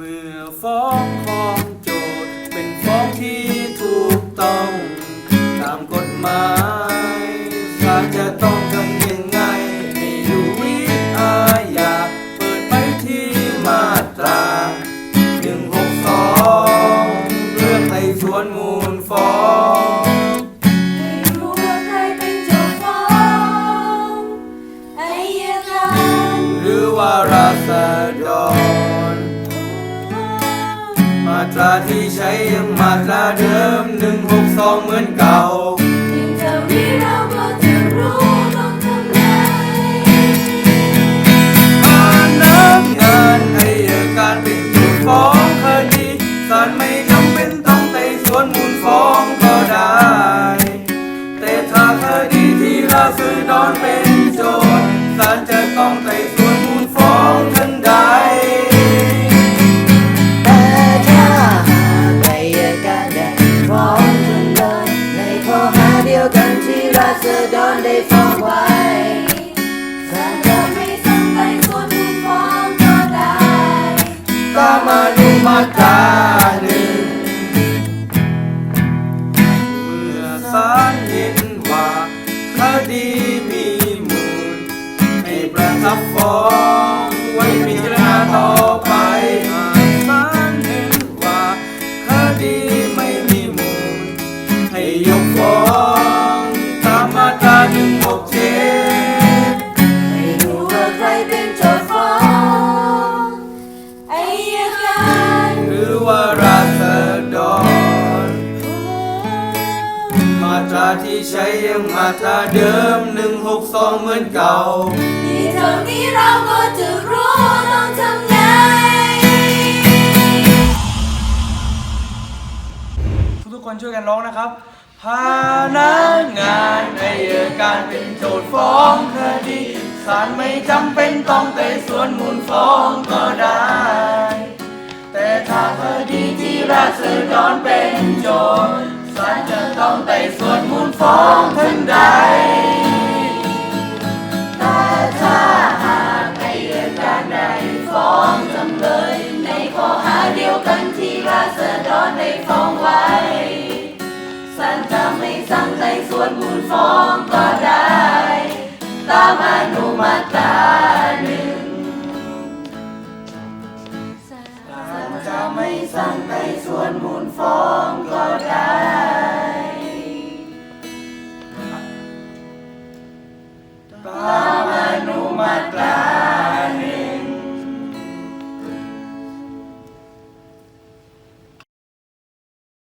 เมื่อฟ้องของโจทย์เป็นฟ้องที่ถูกต้อง ใช้ยังมาตราเดิมหนึ่งหกสองเหมือนเก่ายิ่งเท่านี้เราก็จะรู้ต้องทำไงมานักงานอายการเป็นจุดฟ้องคดีศาลไม่จำเป็นต้องไต่สวนมูลฟ้องก็ได้ แต่ถ้าคดีที่เราษฎรเป็นโจทย์ศาลจะต้องไต่สวน ที่รา ที่ใช้ยังมาตราเดิมหนึ่งหกสองเหมือนเก่านี่เท่านี้เราก็จะรู้ต้องทำไงทุกๆคนช่วยกันร้องนะครับพานักงานอายการเป็นโจทย์ฟ้องคดีศาลไม่จำเป็นต้องไต่สวนมูลฟ้องก็ได้ แต่ถ้าคดีที่ราษฎรเป็นโจทย์ ศาลจะต้องไต่สวนมูลฟ้องทันใด แต่ถ้าหากอายการได้ฟ้องจำเลยในข้อหาเดียวกันที่ราษฎรได้ฟ้องไว้ศาลจะไม่สั่งไต่สวนมูลฟ้องก็ได้ ตามอนุมาตราหนึ่งศาลจะไม่สั่งไต่สวนมูลฟ้อง